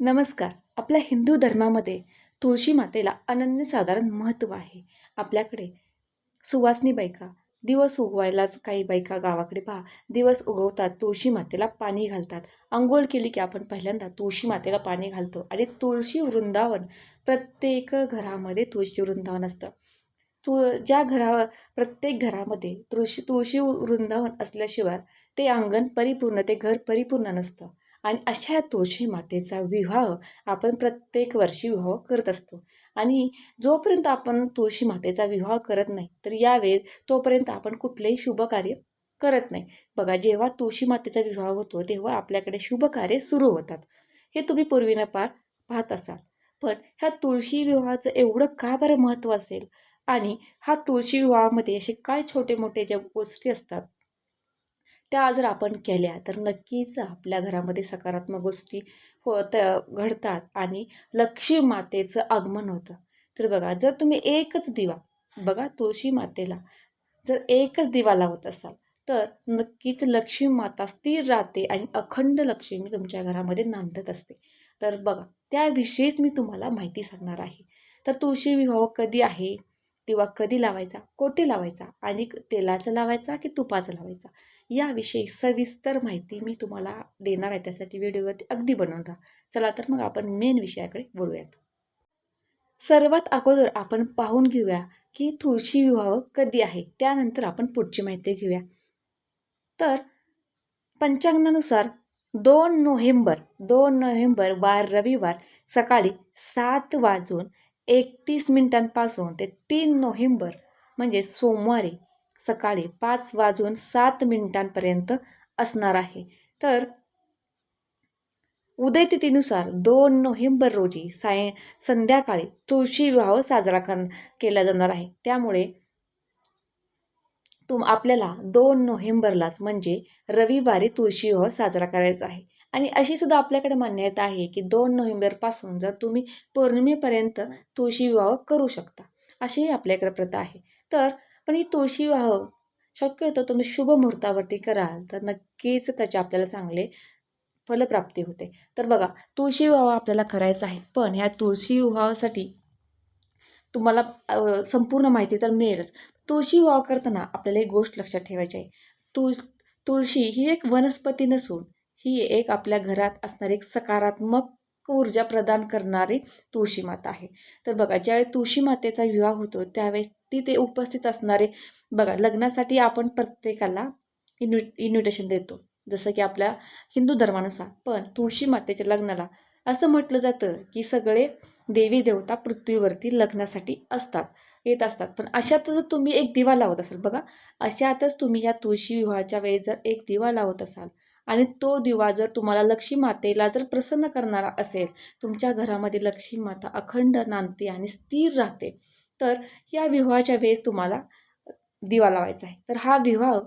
नमस्कार. आपल्या हिंदू धर्मामध्ये तुळशी मातेला अनन्यसाधारण महत्त्व आहे. आपल्याकडे सुवासनी बायका दिवस उगवायलाच काही बायका गावाकडे पहा. दिवस उगवतात तुळशी मातेला पाणी घालतात. आंघोळ केली की आपण पहिल्यांदा तुळशी मातेला पाणी घालतो आणि तुळशी वृंदावन प्रत्येक घरामध्ये तुळशी वृंदावन असतं. तु ज्या घरा प्रत्येक घरामध्ये तुळशी तुळशी वृंदावन असल्याशिवाय ते अंगण परिपूर्ण ते घर परिपूर्ण नसतं. आणि अशा तुळशी मातेचा विवाह आपण प्रत्येक वर्षी विवाह करत असतो. आणि जोपर्यंत आपण तुळशी मातेचा विवाह करत नाही तर यावेळेस तोपर्यंत आपण कुठलेही शुभ कार्य करत नाही. बघा जेव्हा तुळशी मातेचा विवाह होतो तेव्हा आपल्याकडे शुभ कार्य सुरू होतात. हे तुम्ही पूर्वीनं पार पाहत असाल. पण ह्या तुळशी विवाहाचं एवढं का बरं महत्त्व असेल? आणि हा तुळशी विवाहामध्ये असे काय छोटे मोठे ज्या गोष्टी असतात त्या जर आपण केल्या तर नक्कीच आपल्या घरामध्ये सकारात्मक गोष्टी हो घडतात आणि लक्ष्मी मातेचं आगमन होतं. तर बघा जर तुम्ही एकच दिवा बघा तुळशी मातेला जर एकच दिवा लावत असाल तर नक्कीच लक्ष्मी माता स्थिर राहते आणि अखंड लक्ष्मी तुमच्या घरामध्ये नांदत असते. तर बघा त्याविषयीच मी तुम्हाला माहिती सांगणार आहे. तर तुळशी विवाह कधी आहे? दिवा कधी लावायचा? कोठे लावायचा? आणि तेलाचा लावायचा की तुपाचा लावायचा? याविषयी सविस्तर माहिती मी तुम्हाला देणार आहे. त्यासाठी व्हिडिओवरती अगदी बनवून राहा. चला तर मग आपण मेन विषयाकडे बोलूयात सर्वात अगोदर आपण पाहून घेऊया की तुळशी विवाह कधी आहे? त्यानंतर आपण पुढची माहिती घेऊया. तर पंचांगानुसार दोन नोव्हेंबर दोन नोव्हेंबर वार रविवार सकाळी सात वाजून एकतीस मिनिटांपासून ते तीन नोव्हेंबर म्हणजे सोमवारी सकाळी पाच वाजून सात मिनिटांपर्यंत असणार आहे. तर उदयतिथीनुसार दोन नोव्हेंबर रोजी साय संध्याकाळी तुळशी विवाह साजरा कर केला जाणार आहे. त्यामुळे तुम आपल्याला दोन नोव्हेंबरलाच म्हणजे रविवारी तुळशी विवाह साजरा करायचा आहे. आणि अशी सुद्धा आपल्याकडे मान्यता आहे की दोन नोव्हेंबरपासून जर तुम्ही पौर्णिमेपर्यंत तुळशी विवाह करू शकता अशीही आपल्याकडे प्रथा आहे. तर पण ही तुळशी विवाह शक्यतो तुम्ही शुभ मुहूर्तावरती कराल तर नक्कीच त्याचे आपल्याला चांगले फलप्राप्ती होते. तर बघा तुळशी विवाह आपल्याला करायचा आहे पण ह्या तुळशी विवाहासाठी तुम्हाला संपूर्ण माहिती तर मिळेलच. तुळशी वाव करताना आपल्याला एक गोष्ट लक्षात ठेवायची आहे. तुळ तुळशी ही एक वनस्पती नसून ही एक आपल्या घरात असणारी एक सकारात्मक ऊर्जा प्रदान करणारी तुळशी माता आहे. तर बघा ज्यावेळी तुळशी मातेचा विवाह होतो त्यावेळेस तिथे उपस्थित असणारे बघा लग्नासाठी आपण प्रत्येकाला इन्व्हि इन्व्हिटेशन देतो. जसं की आपल्या हिंदू धर्मानुसार पण तुळशी मातेच्या लग्नाला असं म्हटलं जातं की सगळे देवी देवता पृथ्वीवरती लग्नासाठी असतात. येत असतात. पण अशातच तुम्ही एक दिवा लावत असाल बघा अशातच तुम्ही या तुळशी विवाहाच्या वेळी जर एक दिवा लावत असाल आणि तो दिवा जर तुम्हाला लक्ष्मी मातेला जर प्रसन्न करणारा असेल तुमच्या घरामध्ये लक्ष्मी माता अखंड नांदते आणि स्थिर राहते तर या विवाहाच्या वेळेस तुम्हाला दिवा लावायचा आहे. तर हा विवाह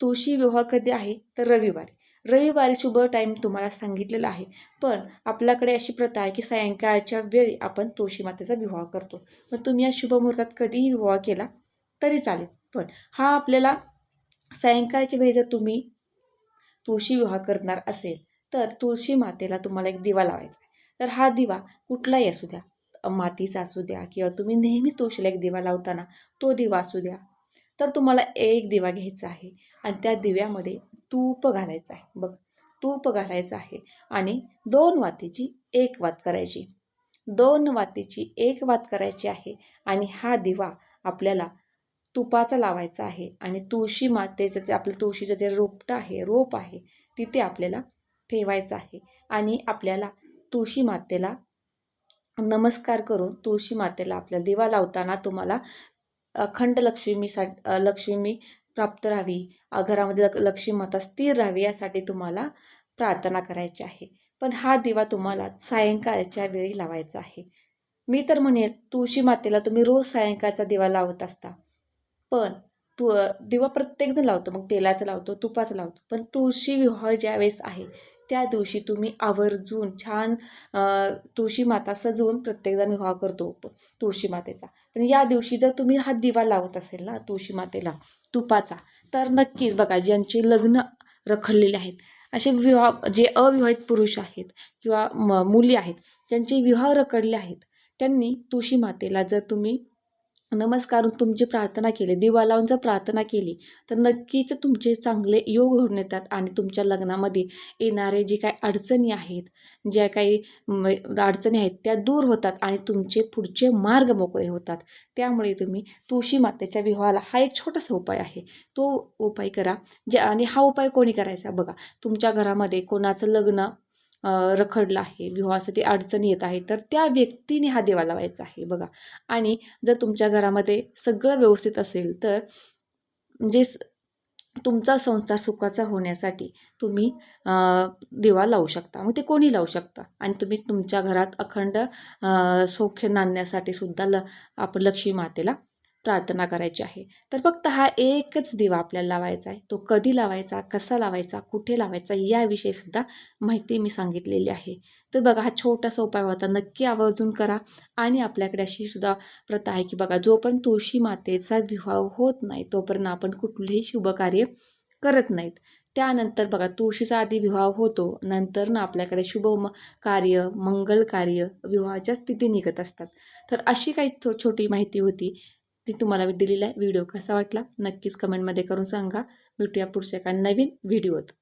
तुळशी विवाह कधी आहे? तर रविवारी. रविवारी शुभ टाईम तुम्हाला सांगितलेला आहे. पण आपल्याकडे अशी प्रथा आहे की सायंकाळच्या वेळी आपण तुळशी मातेचा विवाह करतो. मग तुम्ही या शुभ मुहूर्तात कधीही विवाह केला तरी चालेल. पण हा आपल्याला सायंकाळच्या वेळी जर तुम्ही तुळशी विवाह करणार असेल तर तुळशी मातेला तुम्हाला एक दिवा लावायचा आहे. तर हा दिवा कुठलाही असू द्या मातीचा असू द्या किंवा तुम्ही नेहमी तुळशीला एक दिवा लावताना तो दिवा असू द्या तर तुम्हाला एक दिवा घ्यायचा आहे आणि त्या दिव्यामध्ये तूप घालायचं आहे. बघ तूप घालायचं आहे आणि दोन वातीची एक वात करायची. दोन वातीची एक वात करायची आहे आणि हा दिवा आपल्याला तुपाचा लावायचा आहे आणि तुळशी मातेचं जे आपलं तुळशीचं जे रोपटं आहे रोप आहे तिथे आपल्याला ठेवायचं आहे आणि आपल्याला तुळशी मातेला नमस्कार करून तुळशी मातेला आपल्याला दिवा लावताना तुम्हाला अखंड लक्ष्मीसा लक्ष्मी प्राप्त राहावी. घरामध्ये लक्ष्मी माता स्थिर राहावी यासाठी तुम्हाला प्रार्थना करायची आहे. पण हा दिवा तुम्हाला सायंकाळच्या वेळी लावायचा आहे. मी तर म्हणेल तुळशी मातेला तुम्ही रोज सायंकाळचा दिवा लावत असता. पण तू दिवा प्रत्येकजण लावतो. मग तेलाचं लावतो तुपाचा लावतो. पण तुळशी विवाह ज्यावेळेस आहे त्या दिवशी तुम्ही आवर्जून छान तुळशी माता सजवून प्रत्येकजण विवाह करतो तुळशी मातेचा. पण या दिवशी जर तुम्ही हा दिवा लावत असेल ना तुळशी मातेला तुपाचा तर नक्कीच बघा ज्यांचे लग्न रखडलेले आहेत असे विवाह जे अविवाहित पुरुष आहेत किंवा म मुली आहेत ज्यांचे विवाह रखडले आहेत त्यांनी तुळशी मातेला जर तुम्ही नमस्कार तुमची प्रार्थना केली दिवा लावून जर प्रार्थना केली तर नक्कीच तुमचे चांगले योग घडून येतात आणि तुमच्या लग्नामध्ये येणारे जे काही अडचणी आहेत ज्या काही अडचणी आहेत त्या दूर होतात आणि तुमचे पुढचे मार्ग मोकळे होतात. त्यामुळे तुम्ही तुळशी मातेच्या विवाहाला हा एक छोटासा उपाय आहे. तो उपाय करा. ज्या आणि हा उपाय कोणी करायचा? बघा तुमच्या घरामध्ये कोणाचं लग्न रखडलं आहे विवाहासाठी अडचणी येत आहे तर त्या व्यक्तीने हा दिवा लावायचा आहे बघा. आणि जर तुमच्या घरामध्ये सगळं व्यवस्थित असेल तर म्हणजे तुमचा संसार सुखाचा होण्यासाठी तुम्ही दिवा लावू शकता. मग ते कोणी लावू शकता? आणि तुम्ही तुमच्या घरात अखंड सौख्य नांदण्यासाठी सुद्धा ल आपण लक्ष्मी मातेला प्रार्थना करायची आहे. तर फक्त हा एकच दिवा आपल्याला लावायचा आहे. तो कधी लावायचा कसा लावायचा कुठे लावायचा याविषयीसुद्धा माहिती मी सांगितलेली आहे. तर बघा हा छोटासा उपाय होता. नक्की आवर्जून करा. आणि आपल्याकडे अशी सुद्धा प्रथा आहे की बघा जोपर्यंत तुळशी मातेचा विवाह होत नाही तोपर्यंत आपण कुठलेही शुभकार्य करत नाहीत. त्यानंतर बघा तुळशीचा आधी विवाह होतो. नंतर ना आपल्याकडे शुभ म कार्य मंगल कार्य विवाहाच्या स्थिती निघत असतात. तर अशी काही थो छोटी माहिती होती. ती तुम्हाला मी दिलेला आहे व्हिडिओ कसा वाटला नक्कीच कमेंटमध्ये करून सांगा. भेटूया पुढच्या एका नवीन व्हिडिओत.